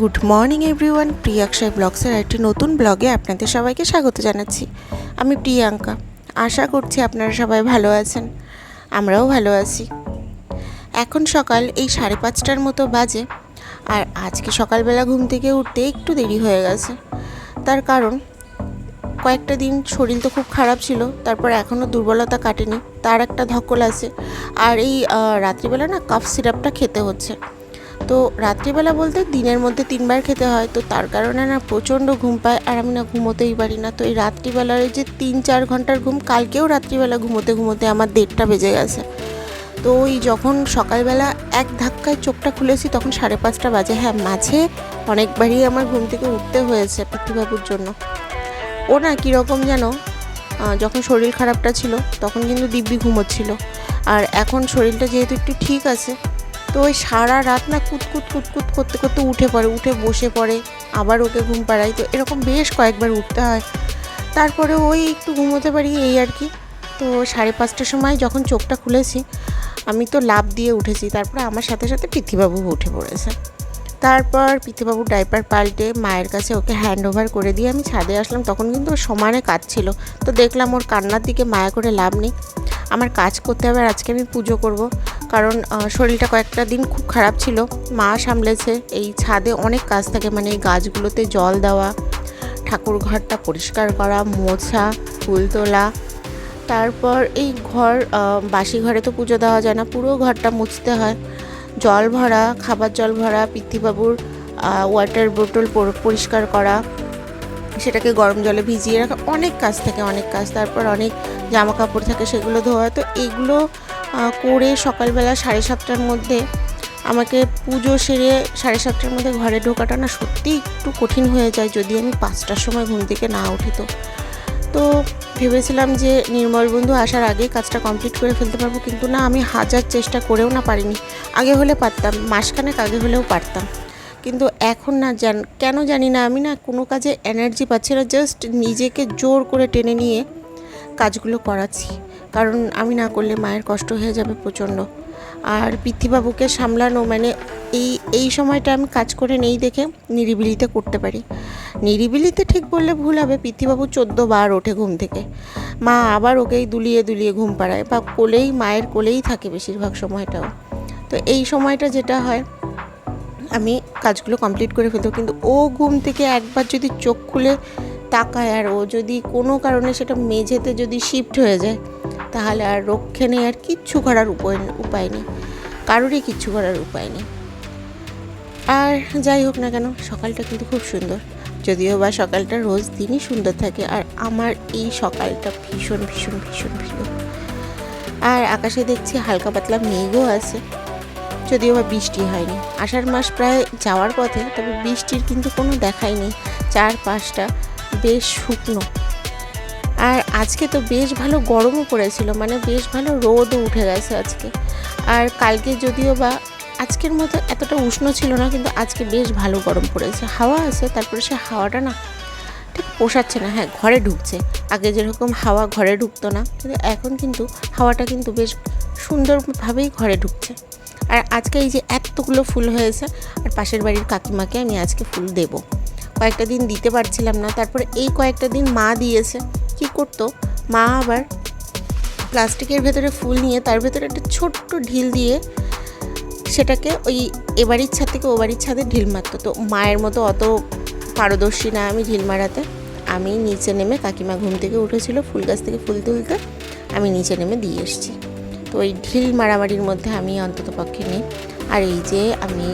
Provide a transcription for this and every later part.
Good morning everyone Priyakshay ব্লগসের একটি নতুন ব্লগে আপনাদের সবাইকে স্বাগত জানাচ্ছি। আমি প্রিয়াঙ্কা। আশা করছি আপনারা সবাই ভালো আছেন। আমরাও ভালো আছি। এখন সকাল এই সাড়ে পাঁচটার মতো বাজে আর আজকে সকালবেলা ঘুম থেকে উঠতে একটু দেরি হয়ে গেছে। তার কারণ, কয়েকটা দিন শরীর তো খুব খারাপ ছিল, তারপর এখনও দুর্বলতা কাটেনি, তার একটা ধকল আছে। আর এই রাত্রিবেলা না কাফ সিরাপটা খেতে হচ্ছে। তো রাত্রিবেলা বলতে দিনের মধ্যে তিনবার খেতে হয়, তো তার কারণে না প্রচণ্ড ঘুম পায় আর আমি না ঘুমোতেই পারি না। তো এই রাত্রিবেলার যে তিন চার ঘণ্টার ঘুম, কালকেও রাত্রিবেলা ঘুমোতে ঘুমোতে আমার দেড়টা বেজে গেছে। তো ওই যখন সকালবেলা এক ধাক্কায় চোখটা খুলেছি তখন সাড়ে পাঁচটা বাজে। হ্যাঁ মাঝে অনেকবারই আমার ঘুম থেকে উঠতে হয়েছে পৃথিবাবুর জন্য। ও না কীরকম যেন যখন শরীর খারাপটা ছিল তখন কিন্তু দিব্যি ঘুমোচ্ছিল। আর এখন শরীরটা যেহেতু একটু ঠিক আছে তো ওই সারা রাত না কুতকুত কুতকুত করতে করতে উঠে পড়ে, উঠে বসে পড়ে, আবার ওকে ঘুম পাড়াই তো এরকম বেশ কয়েকবার উঠতে হয়। তারপরে ওই একটু ঘুমোতে পারি এই আর কি। তো সাড়ে পাঁচটার সময় যখন চোখটা খুলেছি, আমি তো লাভ দিয়ে উঠেছি। তারপরে আমার সাথে সাথে পৃথিবাবু উঠে পড়েছে। তারপর পৃথিবাবু ডাইপার পাল্টে মায়ের কাছে ওকে হ্যান্ড ওভার করে দিয়ে আমি ছাদে আসলাম। তখন কিন্তু ওর সমানে কাজ ছিল। তো দেখলাম ওর কান্নার দিকে মায়া করে লাভ নেই। আমার কাজ করতে হবে আর আজকে আমি পুজো করব। কারণ শরীরটা কয়েকটা দিন খুব খারাপ ছিল। মা সামলেছে এই ছাদে অনেক কাজ থাকে মানে এই গাছগুলোতে জল দেওয়া ঠাকুর ঘরটা পরিষ্কার করা মোছা ফুল তোলা। তারপর এই ঘর বাসি ঘরে তো পুজো দেওয়া যায় না পুরো ঘরটা মুছতে হয়। জল ভরা খাবার জল ভরা পিতৃবাবুর ওয়াটার পর- পরিষ্কার করা সেটাকে গরম জলে ভিজিয়ে রাখা অনেক কাজ থাকে অনেক কাজ। তারপর অনেক জামা কাপড় থাকে সেগুলো ধোয়া তো আহ, করে সকালবেলা সাড়ে সাতটার মধ্যে আমাকে পুজো সেরে সাড়ে সাতটার মধ্যে ঘরে ঢোকাটা না সত্যি একটু কঠিন হয়ে যায় যদি আমি পাঁচটার সময় ঘুম থেকে না উঠি তো। তো ভেবেছিলাম যে নির্মল বন্ধু আসার আগে কাজটা কমপ্লিট করে ফেলতে পারব, কিন্তু না, আমি হাজার চেষ্টা করেও না পারিনি। আগে হলে পারতাম, মাসখানেক আগে হলেও পারতাম। কিন্তু এখন না জান, কেন জানি না, আমি না কোনো কাজে এনার্জি পাচ্ছি না জাস্ট নিজেকে জোর করে টেনে নিয়ে কাজগুলো করাচ্ছি। কারণ আমি না করলে মায়ের কষ্ট হয়ে যাবে প্রচণ্ড। আর পৃথিবাবুকে সামলানো মানে এই এই সময়টা আমি কাজ করে নেই দেখে নিরিবিলিতে করতে পারি। নিরিবিলিতে ঠিক বললে ভুল হবে, পৃথিবাবু চোদ্দ বার ওঠে ঘুম থেকে। মা আবার ওকেই দুলিয়ে দুলিয়ে ঘুম পাড়ায় বা কোলেই, মায়ের কোলেই থাকে বেশিরভাগ সময়টাও। তো এই সময়টা যেটা হয়, আমি কাজগুলো কমপ্লিট করে ফেলতো কিন্তু ও ঘুম থেকে একবার যদি চোখ খুলে তাকায় আর ও যদি কোনো কারণে সেটা মেঝেতে যদি শিফট হয়ে যায়, তাহলে আর রক্ষে নেই আর কিচ্ছু করার উপায় উপায় নেই। কারোরই কিচ্ছু করার উপায় নেই। আর যাই হোক না কেন, সকালটা কিন্তু খুব সুন্দর। যদিও বা সকালটা রোজ দিনই সুন্দর থাকে, আর আমার এই সকালটা ভীষণ ভীষণ ভীষণ প্রিয়। আর আকাশে দেখছি হালকা পাতলা মেঘও আছে, যদিও বা বৃষ্টি হয়নি। আষাঢ় মাস প্রায় যাওয়ার পথে, তবে বৃষ্টির কিন্তু কোনো দেখাই নেই। চার পাঁচটা বেশ শুকনো। আর আজকে তো বেশ ভালো গরমও পড়েছিল মানে বেশ ভালো রোদও উঠে গেছে আজকে। আর কালকে যদিও বা আজকের মতো এতটা উষ্ণ ছিল না, কিন্তু আজকে বেশ ভালো গরম পড়েছে। হাওয়া আছে, তারপরে সে হাওয়াটা না ঠিক পোষাচ্ছে না হ্যাঁ ঘরে ঢুকছে। আগে যেরকম হাওয়া ঘরে ঢুকতো না, কিন্তু এখন কিন্তু হাওয়াটা কিন্তু বেশ সুন্দরভাবেই ঘরে ঢুকছে। আর আজকে এই যে এতগুলো ফুল হয়েছে, আর পাশের বাড়ির কাকিমাকে আমি আজকে ফুল দেব। কয়েকটা দিন দিতে পারছিলাম না। তারপরে এই কয়েকটা দিন মা দিয়েছে। কি করতো? মা আবার প্লাস্টিকের ভেতরে ফুল নিয়ে তার ভেতরে একটা ছোট্ট ঢিল দিয়ে সেটাকে ওই এবাড়ির ছাদ থেকে ও বাড়ির ছাদে ঢিল মারতো। তো মায়ের মতো অত পারদর্শী না আমি ঢিল মারাতে। আমি নিচে নেমে কাকিমা ঘুম থেকে উঠেছিল, ফুল গাছ থেকে ফুল তুলতে। আমি নিচে নেমে দিয়ে এসেছি। তো ওই ঢিল মারামারির মধ্যে আমি অন্তত পক্ষে নেই। আর এই যে আমি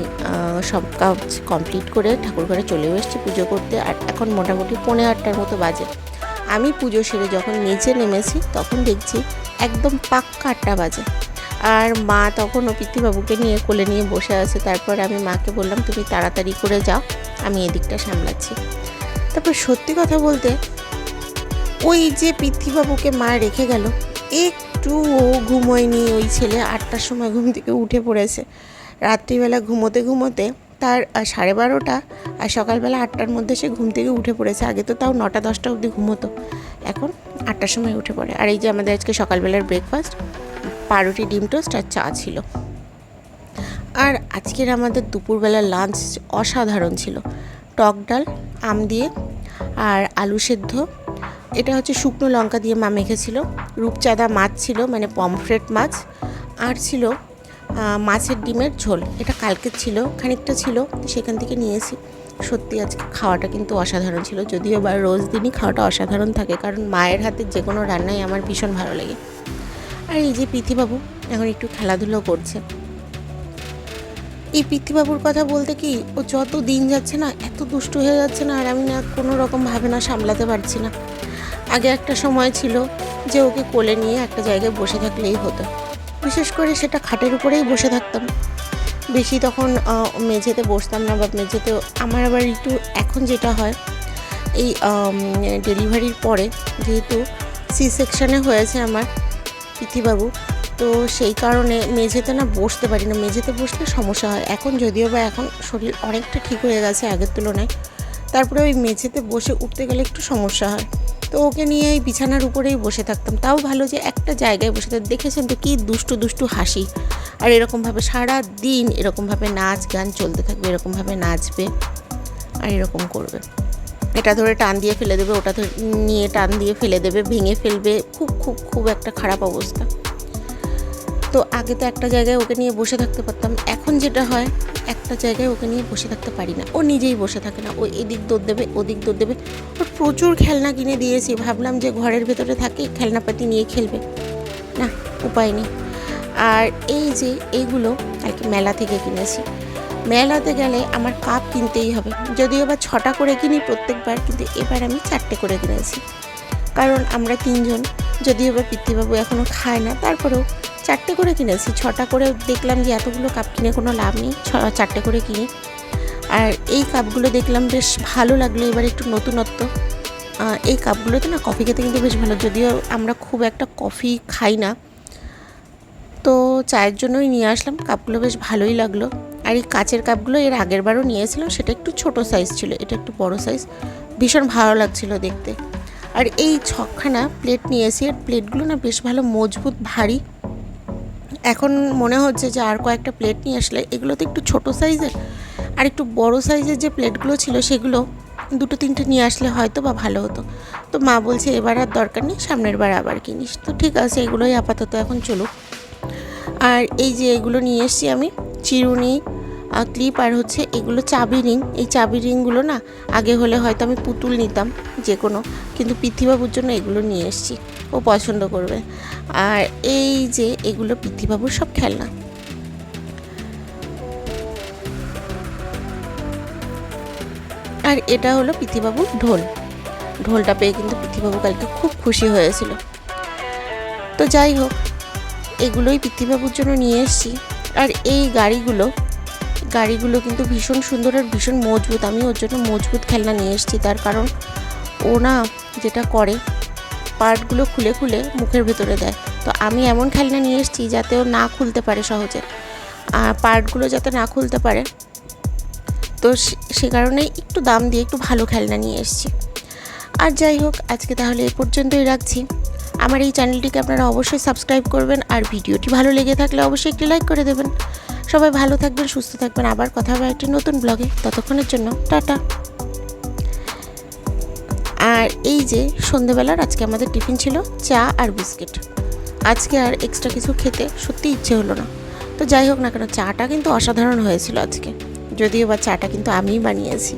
সব কাজ কমপ্লিট করে ঠাকুর ঘরে চলেও এসেছি পুজো করতে, আর এখন মোটামুটি পৌনে আটটার মতো বাজে। আমি পুজো সেরে যখন নিচে নেমেছি, তখন দেখছি একদম পাক্কা আটটা বাজে। আর মা তখন ও পিতৃবাবুকে নিয়ে কোলে নিয়ে বসে আছে, তারপর আমি মাকে বললাম, তুমি তাড়াতাড়ি করে যাও, আমি এদিকটা সামলাচ্ছি। তারপর সত্যি কথা বলতে, ওই যে পৃথ্বীবাবুকে মা রেখে গেল একটু ও ঘুমোয়নি ওই ছেলে, আটটার সময় ঘুম থেকে উঠে পড়েছে। রাত্রিবেলা ঘুমোতে ঘুমোতে তার সাড়ে বারোটা আর সকালবেলা আটটার মধ্যে সে ঘুম থেকে উঠে পড়েছে। আগে তো তাও নটা, দশটা অবধি ঘুমোতো। এখন আটটার সময় উঠে পড়ে। আর এই যে আমাদের আজকে সকালবেলার ব্রেকফাস্ট পাউরুটি, ডিম টোস্ট আর চা ছিল। আর আজকের আমাদের দুপুরবেলার লাঞ্চ অসাধারণ ছিল। টক ডাল, আম দিয়ে আর আলু সেদ্ধ। এটা হচ্ছে শুকনো লঙ্কা দিয়ে মা মেখেছিল। রূপচাঁদা মাছ ছিল মানে পমফ্রেট মাছ। আর ছিল মাছের ডিমের ঝোল। এটা কালকের ছিল, খানিকটা ছিল সেখান থেকে নিয়েছি সত্যি আজকে খাওয়াটা কিন্তু অসাধারণ ছিল, যদিও বা রোজ দিনই খাওয়াটা অসাধারণ থাকে, কারণ মায়ের হাতের যে কোনো রান্নাই আমার ভীষণ ভালো লাগে। আর এই যে পৃথিবাবু এখন একটু খেলাধুলো করছে। এই পৃথিবাবুর কথা বলতে কি, ও যত দিন যাচ্ছে না, এত দুষ্ট হয়ে যাচ্ছে না, আর আমি না কোনো রকম ভাবে না সামলাতে পারছি না। আগে একটা সময় ছিল যে ওকে কোলে নিয়ে একটা জায়গায় বসে থাকলেই হতো। বিশেষ করে সেটা খাটের উপরেই বসে থাকতাম। বেশি তখন মেঝেতে বসতাম না বা মেঝেতে আমার আবার একটু এখন যেটা হয়, এই ডেলিভারির পরে যেহেতু সি সেকশানে হয়েছে আমার পৃথিবাবু তো সেই কারণে মেঝেতে না বসতে পারি না। মেঝেতে বসলে সমস্যা হয়। এখন যদিও বা এখন শরীর অনেকটা ঠিক হয়ে গেছে আগের তুলনায়, তারপরে ওই মেঝেতে বসে উঠতে গেলে একটু সমস্যা হয়। তো ওকে নিয়ে এই বিছানার উপরেই বসে থাকতাম। তাও ভালো যে একটা জায়গায় বসে থাকতাম দেখেছেন তো কী দুষ্টু দুষ্টু হাসি। আর এরকমভাবে সারা দিন এরকমভাবে নাচ গান চলতে থাকবে, এরকমভাবে নাচবে আর এরকম করবে। এটা ধরে টান দিয়ে ফেলে দেবে, ওটা ধরে নিয়ে টান দিয়ে ফেলে দেবে, ভেঙে ফেলবে। খুব খুব খুব একটা খারাপ অবস্থা। তো আগে তো একটা জায়গায় ওকে নিয়ে বসে থাকতে পারতাম। এখন যেটা হয় একটা জায়গায় ওকে নিয়ে বসে থাকতে পারি না। ও নিজেই বসে থাকে না। ও এদিক দৌড় দেবে, ওদিক দৌড় দেবে। ওর প্রচুর খেলনা কিনে দিয়েছি। ভাবলাম যে ঘরের ভেতরে থাকে, খেলনাপাতি নিয়ে খেলবে। না, উপায় নেই। আর এই যে এইগুলো আর কি মেলা থেকে কিনেছি। মেলাতে গেলে আমার কাপ কিনতেই হবে। যদিও বা ছটা করে কিনি প্রত্যেকবার, কিন্তু এবার আমি চারটে করে কিনেছি। কারণ আমরা তিনজন, যদিও বা পিতৃবাবু এখনও খায় না, তারপরেও চারটে করে কিনেছি। ছটা করে দেখলাম যে এতগুলো কাপ কিনে কোনো লাভ নেই। ছ, চারটে করে কিনি। আর এই কাপগুলো দেখলাম বেশ ভালো লাগল। এবার একটু নতুনত্ব। এই কাপগুলোতে না কফি খেতে কিন্তু বেশ ভালো। যদিও আমরা খুব একটা কফি খাই না। তো চায়ের জন্যই নিয়ে আসলাম। কাপগুলো বেশ ভালোই লাগল। আর এই কাচের কাপগুলো এর আগের বারও নিয়েছিলাম। সেটা একটু ছোট সাইজ ছিল। এটা একটু বড় সাইজ ভীষণ ভালো লাগছিল দেখতে। আর এই ছখানা প্লেট নিয়েছি। আর প্লেটগুলো না বেশ ভালো, মজবুত, ভারী। এখন মনে হচ্ছে যে আর কয়েকটা প্লেট নিয়ে আসলে এগুলো তো একটু ছোট সাইজের আর একটু বড় সাইজের যে প্লেটগুলো ছিল সেগুলো দুটো তিনটে নিয়ে আসলে হয়তো বা ভালো হতো। তো মা বলছে, এবার আর দরকার নেই, সামনের বার আবার কিনিস। তো ঠিক আছে, এগুলোই আপাতত এখন চলুক। আর এই যে এগুলো নিয়ে এসছি আমি, চিরুনি ক্লিপ আর হচ্ছে এগুলো চাবি রিং এই চাবি রিংগুলো না আগে হলে হয়তো আমি পুতুল নিতাম যে কোনো কিন্তু পৃথিবাবুর জন্য এগুলো নিয়ে এসেছি, ও পছন্দ করবে। আর এই যে এগুলো পৃথিবাবুর সব খেলনা। আর এটা হলো পৃথিবাবুর ঢোল। ঢোলটা পেয়ে কিন্তু পৃথিবাবু কালকে খুব খুশি হয়েছিল। তো যাই হোক, এগুলোই পৃথিবাবুর জন্য নিয়ে এসেছি। আর এই গাড়িগুলো গাড়িগুলো কিন্তু ভীষণ সুন্দর আর ভীষণ মজবুত। আমি ওর জন্য মজবুত খেলনা নিয়ে এসেছি, তার কারণ ও না যেটা করে, পার্টগুলো খুলে খুলে মুখের ভেতরে দেয়। তো আমি এমন খেলনা নিয়ে এসেছি যাতে ও না খুলতে পারে সহজে। আর পার্টগুলো যাতে না খুলতে পারে, তো সে- কারণে একটু দাম দিয়ে একটু ভালো খেলনা নিয়ে এসেছি। আর যাই হোক, আজকে তাহলে এ পর্যন্তই রাখছি। আমার এই চ্যানেলটিকে আপনারা অবশ্যই সাবস্ক্রাইব করবেন আর ভিডিওটি ভালো লেগে থাকলে অবশ্যই একটি লাইক করে দেবেন। সবাই ভালো থাকবেন, সুস্থ থাকবেন। আবার কথা হবে একটি নতুন ব্লগে ততক্ষণের জন্য টাটা। আর এই যে সন্ধেবেলার আজকে আমাদের টিফিন ছিল চা আর বিস্কিট। আজকে আর এক্সট্রা কিছু খেতে সত্যি ইচ্ছে হলো না। তো যাই হোক না কেন, চাটা কিন্তু অসাধারণ হয়েছিল আজকে। যদিও বা চাটা কিন্তু আমিই বানিয়েছি।